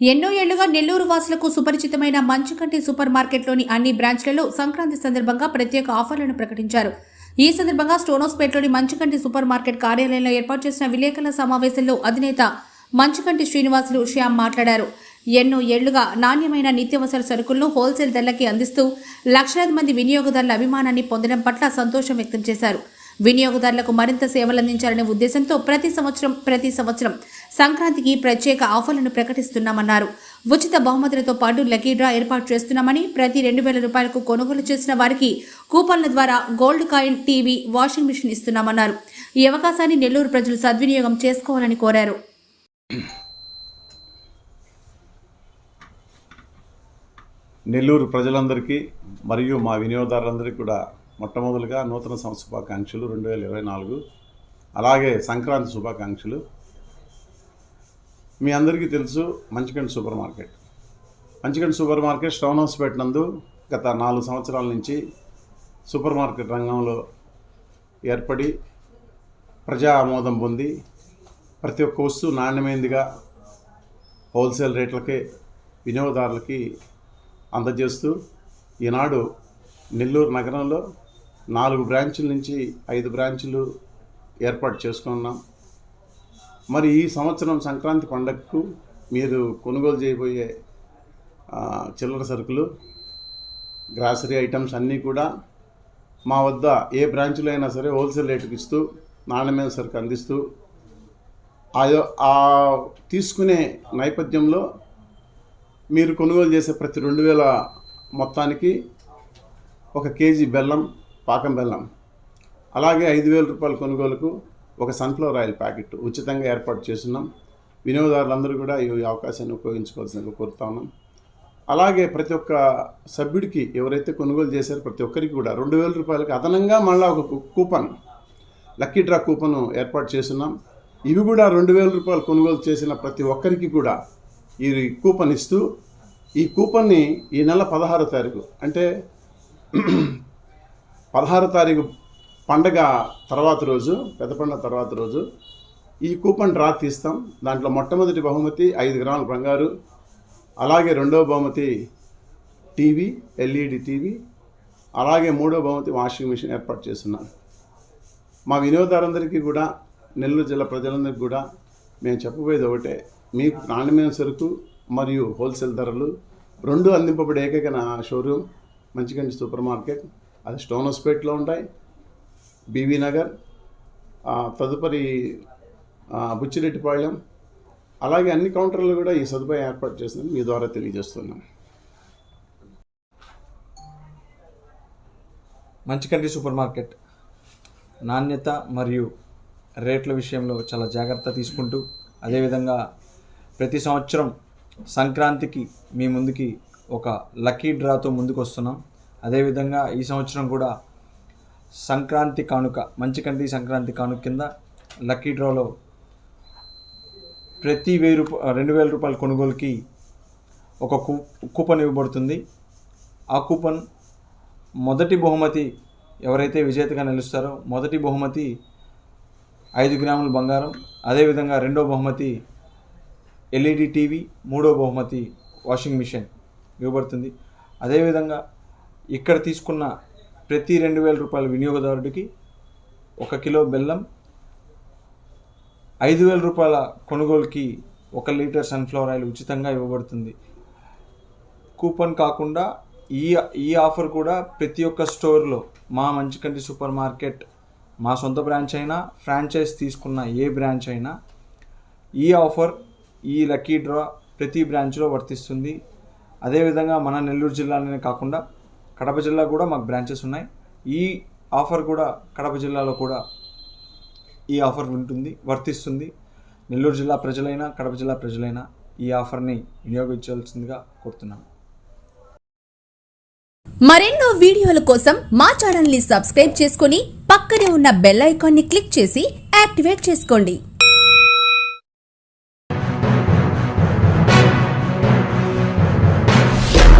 ఎన్నో ఏళ్ళుగా నెల్లూరు వాసులకు సుపరిచితమైన మంచుకంటి సూపర్ మార్కెట్లోని అన్ని బ్రాంచ్లలో సంక్రాంతి సందర్భంగా ప్రత్యేక ఆఫర్లను ప్రకటించారు. ఈ సందర్భంగా స్టోనోస్పేట్లోని మంచుకంటి సూపర్ మార్కెట్ కార్యాలయంలో ఏర్పాటు చేసిన విలేకరుల సమావేశంలో అధినేత మంచుకంటి శ్రీనివాసులు శ్యామ్ మాట్లాడారు. ఎన్నో ఏళ్ళుగా నాణ్యమైన నిత్యావసర సరుకులను హోల్సేల్ ధరలకి అందిస్తూ లక్షలాది మంది వినియోగదారుల అభిమానాన్ని పొందడం పట్ల సంతోషం వ్యక్తం చేశారు. వినియోగదారులకు మరింత సేవలు అందించాలనే ఉద్దేశంతో ప్రతి సంవత్సరం ప్రతి సంవత్సరం సంక్రాంతికి ప్రత్యేక ఆఫర్లను ప్రకటిస్తున్నామన్నారు. ఉచిత బహుమతులతో పాటు లక్కీ డ్రా ఏర్పాటు చేస్తున్నామని ప్రతి రెండు వేల రూపాయలకు కొనుగోలు చేసిన వారికి కూపన్ల ద్వారా gold coin TV washing machine ఇస్తున్నామన్నారు. ఈ అవకాశాన్ని నెల్లూరు ప్రజలు సద్వినియోగం చేసుకోవాలని కోరారు. నెల్లూరు ప్రజలందరికీ మరియు మా వినియోగదారులందరికీ కూడా మొట్టమొదలుగా నూతన సంవత్సర శుభాకాంక్షలు రెండు వేల ఇరవై నాలుగు. అలాగే సంక్రాంతి శుభాకాంక్షలు. మీ అందరికీ తెలుసు మంచికండ్ సూపర్ మార్కెట్. మంచికండ్ సూపర్ మార్కెట్ స్టౌన్ హౌస్ పెట్టినందు గత నాలుగు సంవత్సరాల నుంచి సూపర్ మార్కెట్ రంగంలో ఏర్పడి ప్రజా ఆమోదం పొంది ప్రతి ఒక్క వస్తువు నాణ్యమైనదిగా హోల్సేల్ రేట్లకే వినియోగదారులకి అందజేస్తూ ఈనాడు నెల్లూరు నగరంలో నాలుగు బ్రాంచుల నుంచి ఐదు బ్రాంచులు ఏర్పాటు చేసుకున్నాం. మరి ఈ సంవత్సరం సంక్రాంతి పండగకు మీరు కొనుగోలు చేయబోయే చిల్లర సరుకులు గ్రాసరీ ఐటమ్స్ అన్నీ కూడా మా వద్ద ఏ బ్రాంచ్లో అయినా సరే హోల్సేల్ రేటుకి ఇస్తూ నాణ్యమైన సరుకు అందిస్తూ ఆయో ఆ తీసుకునే నేపథ్యంలో మీరు కొనుగోలు చేసే ప్రతి రెండు వేల మొత్తానికి ఒక కేజీ బెల్లం పాకం బెల్లం అలాగే ఐదు వేల రూపాయల కొనుగోలుకు ఒక సన్ఫ్లవర్ ఆయిల్ ప్యాకెట్ ఉచితంగా ఏర్పాటు చేస్తున్నాం. వినియోగదారులందరూ కూడా ఈ అవకాశాన్ని ఉపయోగించుకోవాల్సిందిగా కోరుతా ఉన్నాం. అలాగే ప్రతి ఒక్క సభ్యుడికి ఎవరైతే కొనుగోలు చేశారో ప్రతి ఒక్కరికి కూడా రెండు వేల రూపాయలకి అదనంగా మళ్ళీ ఒక కూపన్ లక్కీ డ్రా కూపన్ ఏర్పాటు చేస్తున్నాం. ఇవి కూడా రెండు వేల రూపాయలు కొనుగోలు చేసిన ప్రతి ఒక్కరికి కూడా ఈ కూపన్ ఇస్తూ ఈ కూపన్ని ఈ నెల పదహారో తారీఖు అంటే పదహారో తారీఖు పండగ తర్వాత రోజు పెద్ద పండగ తర్వాత రోజు ఈ కూపన్ డ్రా తీస్తాం. దాంట్లో మొట్టమొదటి బహుమతి ఐదు గ్రాముల బంగారు అలాగే రెండవ బహుమతి టీవీ ఎల్ఈడి టీవీ అలాగే మూడో బహుమతి వాషింగ్ మిషన్ ఏర్పాటు చేస్తున్నాం. మా వినియోగదారులందరికీ కూడా నెల్లూరు జిల్లా ప్రజలందరికీ కూడా మేము చెప్పబోయేది ఒకటే. మీకు నాణ్యమైన సరుకు మరియు హోల్సేల్ ధరలు రెండు అందింపబడే ఏకైక నా షోరూమ్ మంచిగండి సూపర్ మార్కెట్. అది స్టోన్ హౌస్పేట్లో ఉంటాయి. బీవీ నగర్ తదుపరి బుచ్చిరెడ్డిపాళ్యం అలాగే అన్ని కౌంటర్లు కూడా ఈ సదుపాయం ఏర్పాటు చేసిందని మీ ద్వారా తెలియజేస్తున్నాం. Manchikanti super market. నాణ్యత మరియు రేట్ల విషయంలో చాలా జాగ్రత్త తీసుకుంటూ అదేవిధంగా ప్రతి సంవత్సరం సంక్రాంతికి మీ ముందుకి ఒక లక్కీ డ్రాతో ముందుకు వస్తున్నాం అదేవిధంగా ఈ సంవత్సరం కూడా సంక్రాంతి కానుక మంచికంటి సంక్రాంతి కానుక కింద లక్కీ డ్రాలో ప్రతి వెయ్యి రూప రెండు వేల రూపాయల కొనుగోలుకి ఒక కూ కూపన్ ఇవ్వబడుతుంది. ఆ కూపన్ మొదటి బహుమతి ఎవరైతే విజేతగా నిలుస్తారో మొదటి బహుమతి ఐదు గ్రాముల బంగారం అదేవిధంగా రెండో బహుమతి ఎల్ఈడి టీవీ మూడో బహుమతి వాషింగ్ మిషన్ ఇవ్వబడుతుంది. అదేవిధంగా ఇక్కడ తీసుకున్న ప్రతి రెండు వేల రూపాయల వినియోగదారుడికి ఒక కిలో బెల్లం ఐదు వేల రూపాయల కొనుగోలుకి ఒక లీటర్ సన్ఫ్లవర్ ఆయిల్ ఉచితంగా ఇవ్వబడుతుంది. కూపన్ కాకుండా ఈ ఈ ఆఫర్ కూడా ప్రతి ఒక్క స్టోర్లో మా మంచికంటి సూపర్ మార్కెట్ మా సొంత బ్రాంచ్ అయినా ఫ్రాంచైజ్ తీసుకున్న ఏ బ్రాంచ్ అయినా ఈ ఆఫర్ ఈ లక్కీ డ్రా ప్రతి బ్రాంచ్లో వర్తిస్తుంది. అదేవిధంగా మన నెల్లూరు జిల్లాలోనే కాకుండా కడప జిల్లా కూడా మాకు బ్రాంచెస్ ఉన్నాయి. ఈ ఆఫర్ కూడా కడప జిల్లాలో కూడా ఈ ఆఫర్ ఉంటుంది వర్తిస్తుంది. నెల్లూరు జిల్లా ప్రజలైనా కడప జిల్లా ప్రజలైనా ఈ ఆఫర్ని వినియోగించాల్సిందిగా కోరుతున్నాను మరెన్నో వీడియోల కోసం మా ఛానల్ని సబ్స్క్రైబ్ చేసుకుని పక్కనే ఉన్న బెల్ ఐకాన్ని క్లిక్ చేసి యాక్టివేట్ చేసుకోండి.